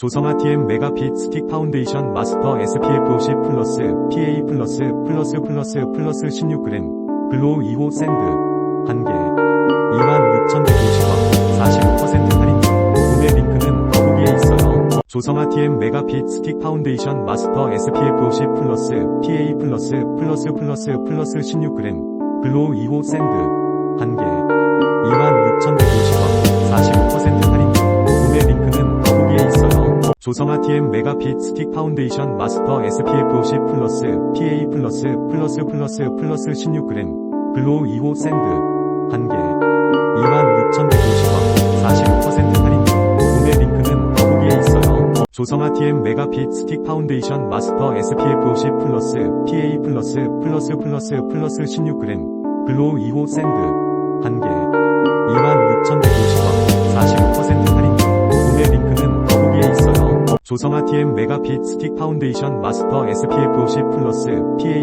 조성아 TM 메가핏 스틱 파운데이션 마스터 SPF 50 플러스 PA 플러스 플러스 플러스 플러스 16g 글로우 2호 샌드 1개 26,150원 45% 할인 중 구매 링크는 더보기에 있어요. 조성아 TM 메가핏 스틱 파운데이션 마스터 SPF 50 플러스 PA 플러스 플러스 플러스 플러스 16g 글로우 2호 샌드 1개 조성아 TM 메가핏 스틱 파운데이션 마스터 SPF 50 플러스 PA 플러스 플러스 플러스 플러스 16g 글로우 2호 샌드 1개 26,150원 45% 할인 중 구매 링크는 더보기에 있어요. 조성아 TM 메가핏 스틱 파운데이션 마스터 SPF 50 플러스 PA 플러스 플러스 플러스 플러스 16g 글로우 2호 샌드 1개 조성아 TM 메가핏 스틱 파운데이션 마스터 SPF 50 플러스 PA